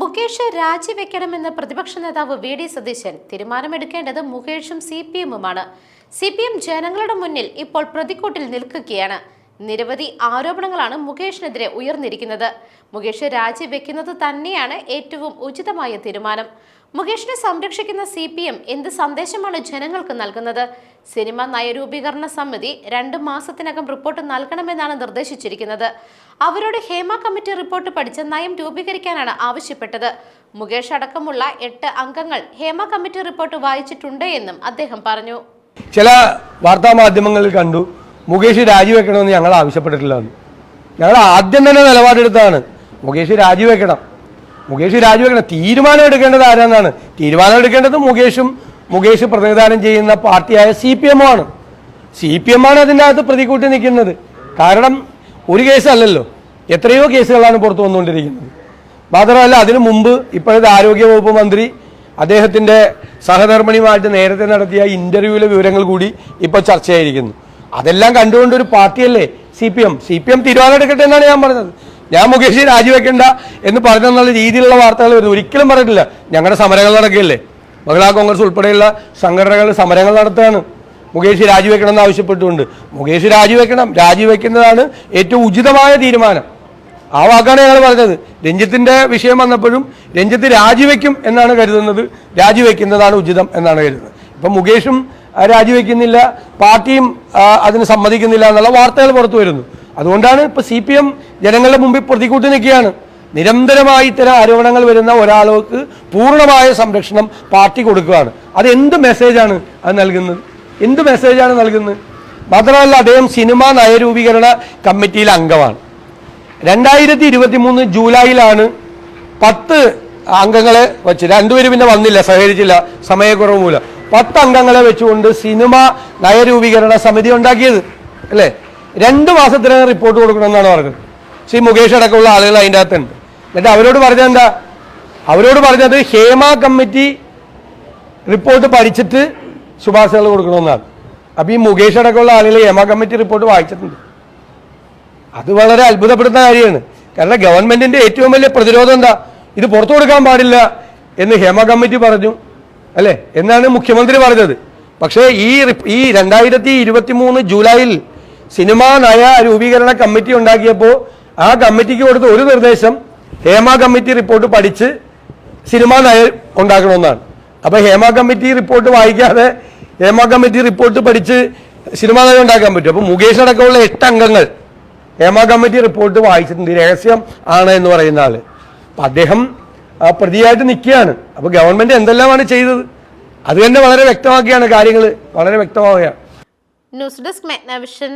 മുകേഷ് രാജിവെക്കണമെന്ന് പ്രതിപക്ഷ നേതാവ് വി ഡി സതീശൻ. തീരുമാനമെടുക്കേണ്ടത് മുകേഷും സി പി എമ്മുമാണ്. സി പി എം ജനങ്ങളുടെ മുന്നിൽ ഇപ്പോൾ പ്രതിക്കൂട്ടിൽ നിൽക്കുകയാണ്. നിരവധി ആരോപണങ്ങളാണ് മുകേഷിനെതിരെ ഉയർന്നിരിക്കുന്നത്. മുകേഷ് രാജിവെക്കുന്നത് തന്നെയാണ് ഏറ്റവും ഉചിതമായ തീരുമാനം. മുകേഷിനെ സംരക്ഷിക്കുന്ന സി പി എം എന്ത് സന്ദേശമാണ് ജനങ്ങൾക്ക് നൽകുന്നത്? സിനിമ നയരൂപീകരണ സമിതി രണ്ട് മാസത്തിനകം റിപ്പോർട്ട് നൽകണമെന്നാണ് നിർദ്ദേശിച്ചിരിക്കുന്നത്. അവരോട് ഹേമ കമ്മിറ്റി റിപ്പോർട്ട് പഠിച്ച് നയം രൂപീകരിക്കാനാണ് ആവശ്യപ്പെട്ടത്. മുകേഷ് അടക്കമുള്ള എട്ട് അംഗങ്ങൾ ഹേമ കമ്മിറ്റി റിപ്പോർട്ട് വായിച്ചിട്ടുണ്ട് എന്നും അദ്ദേഹം പറഞ്ഞു. ചില വാർത്താ മാധ്യമങ്ങളിൽ കണ്ടു. മുകേഷ് രാജിവെക്കണമെന്ന് ഞങ്ങൾ ആവശ്യപ്പെട്ടിട്ടില്ല ഞങ്ങൾ ആദ്യം തന്നെ നിലപാടെടുത്താണ് മുകേഷ് രാജിവെക്കണം. മുകേഷ് രാജിവെക്കണം. തീരുമാനം എടുക്കേണ്ടത് ആരാന്നാണ്? തീരുമാനം എടുക്കേണ്ടത് മുകേഷും മുകേഷ് പ്രതിനിധാനം ചെയ്യുന്ന പാർട്ടിയായ സി പി എം ആണ് സി പി എം ആണ് അതിന്റെ അകത്ത് പ്രതികൂട്ടി നിൽക്കുന്നത്. കാരണം ഒരു കേസല്ലല്ലോ. എത്രയോ കേസുകളാണ് പുറത്തു വന്നുകൊണ്ടിരിക്കുന്നത്. മാത്രമല്ല അതിനു മുമ്പ് ഇപ്പോഴത്തെ ആരോഗ്യവകുപ്പ് മന്ത്രി അദ്ദേഹത്തിന്റെ സഹധർമ്മിണിയുമായിട്ട് നേരത്തെ നടത്തിയ ഇന്റർവ്യൂവിലെ വിവരങ്ങൾ കൂടി ഇപ്പോൾ ചർച്ചയായിരിക്കുന്നു. അതെല്ലാം കണ്ടുകൊണ്ട് ഒരു പാർട്ടിയല്ലേ? C P M. C P M തീരുമാനം എടുക്കട്ടെ എന്നാണ് ഞാൻ പറഞ്ഞത്. ഞാൻ മുകേഷ് രാജിവെക്കണ്ട എന്ന് പറഞ്ഞെന്നുള്ള രീതിയിലുള്ള വാർത്തകൾ വരുന്നു. ഒരിക്കലും പറഞ്ഞിട്ടില്ല. ഞങ്ങളുടെ സമരങ്ങൾ നടക്കുകയല്ലേ? മഹിളാ കോൺഗ്രസ് ഉൾപ്പെടെയുള്ള സംഘടനകൾ സമരങ്ങൾ നടത്തുകയാണ്. മുകേഷ് രാജിവെക്കണം എന്ന് ആവശ്യപ്പെട്ടുകൊണ്ട്. മുകേഷ് രാജിവെക്കണം. രാജിവെക്കുന്നതാണ് ഏറ്റവും ഉചിതമായ തീരുമാനം. ആ വാക്കാണ് ഞങ്ങൾ പറഞ്ഞത്. രഞ്ജിത്തിന്റെ വിഷയം വന്നപ്പോഴും രഞ്ജിത്ത് രാജിവെക്കും എന്നാണ് കരുതുന്നത്. രാജിവെക്കുന്നതാണ് ഉചിതം എന്നാണ് കരുതുന്നത്. ഇപ്പം മുകേഷും രാജിവെക്കുന്നില്ല. പാർട്ടിയും അതിന് സമ്മതിക്കുന്നില്ല എന്നുള്ള വാർത്തകൾ പുറത്തു വരുന്നു. അതുകൊണ്ടാണ് ഇപ്പൊ സി പി എം ജനങ്ങളുടെ മുമ്പിൽ പ്രതികൂട്ടി നിൽക്കുകയാണ്. നിരന്തരമായി ഇത്തരം ആരോപണങ്ങൾ വരുന്ന ഒരാൾക്ക് പൂർണമായ സംരക്ഷണം പാർട്ടി കൊടുക്കുകയാണ്. അത് എന്ത് മെസ്സേജാണ് അത് നൽകുന്നത്? എന്ത് മെസ്സേജാണ് നൽകുന്നത്? മാത്രമല്ല അദ്ദേഹം സിനിമാ നയരൂപീകരണ കമ്മിറ്റിയിലെ അംഗമാണ്. രണ്ടായിരത്തി ഇരുപത്തി മൂന്ന് ജൂലൈയിലാണ് പത്ത് അംഗങ്ങളെ വെച്ച് രണ്ടുപേരും പിന്നെ വന്നില്ല സഹകരിച്ചില്ല സമയക്കുറവ് മൂലം. പത്ത് അംഗങ്ങളെ വെച്ചുകൊണ്ട് സിനിമ നയരൂപീകരണ സമിതി ഉണ്ടാക്കിയത് അല്ലേ? രണ്ട് മാസത്തിനകം റിപ്പോർട്ട് കൊടുക്കണമെന്നാണ് പറഞ്ഞത്. ശ്രീ മുകേഷ് അടക്കമുള്ള ആളുകൾ അതിന്റെ അകത്തുണ്ട്. എന്നിട്ട് അവരോട് പറഞ്ഞത് എന്താ? അവരോട് പറഞ്ഞത് ഹേമ കമ്മിറ്റി റിപ്പോർട്ട് പഠിച്ചിട്ട് ശുപാർശകൾ കൊടുക്കണമെന്നാണ്. അപ്പോൾ ഈ മുകേഷ് അടക്കമുള്ള ആളുകൾ ഹേമ കമ്മിറ്റി റിപ്പോർട്ട് വായിച്ചിട്ടുണ്ട്. അത് വളരെ അത്ഭുതപ്പെടുന്ന കാര്യമാണ്. കാരണം ഗവൺമെന്റിന്റെ ഏറ്റവും വലിയ പ്രതിരോധം എന്താ? ഇത് പുറത്തു കൊടുക്കാൻ പാടില്ല എന്ന് ഹേമ കമ്മിറ്റി പറഞ്ഞു. അല്ലേ? എന്നാണ് മുഖ്യമന്ത്രി പറഞ്ഞത്. പക്ഷേ ഈ ഈ രണ്ടായിരത്തി ഇരുപത്തി മൂന്ന് ജൂലൈയിൽ സിനിമാ നയ രൂപീകരണ കമ്മിറ്റി ഉണ്ടാക്കിയപ്പോൾ ആ കമ്മിറ്റിക്ക് കൊടുത്ത ഒരു നിർദ്ദേശം ഹേമ കമ്മിറ്റി റിപ്പോർട്ട് പഠിച്ച് സിനിമാ നയ ഉണ്ടാക്കണമെന്നാണ്. അപ്പൊ ഹേമ കമ്മിറ്റി റിപ്പോർട്ട് വായിക്കാതെ ഹേമ കമ്മിറ്റി റിപ്പോർട്ട് പഠിച്ച് സിനിമാ നയം ഉണ്ടാക്കാൻ പറ്റും. അപ്പൊ മുകേഷ് അടക്കമുള്ള എട്ട് അംഗങ്ങൾ ഹേമ കമ്മിറ്റി റിപ്പോർട്ട് വായിച്ചിട്ടുണ്ട്. രഹസ്യം ആണ് എന്ന് പറയുന്ന ആൾ. അപ്പൊ അദ്ദേഹം ആ, പ്രതിയായിട്ട് നിൽക്കുകയാണ്. അപ്പൊ ഗവൺമെന്റ് എന്തെല്ലാമാണ് ചെയ്തത്? അത് തന്നെ വളരെ വ്യക്തമാക്കിയാണ് കാര്യങ്ങൾ വളരെ വ്യക്തമാവുകയാണ്. News desk മെഗ്നവിഷൻ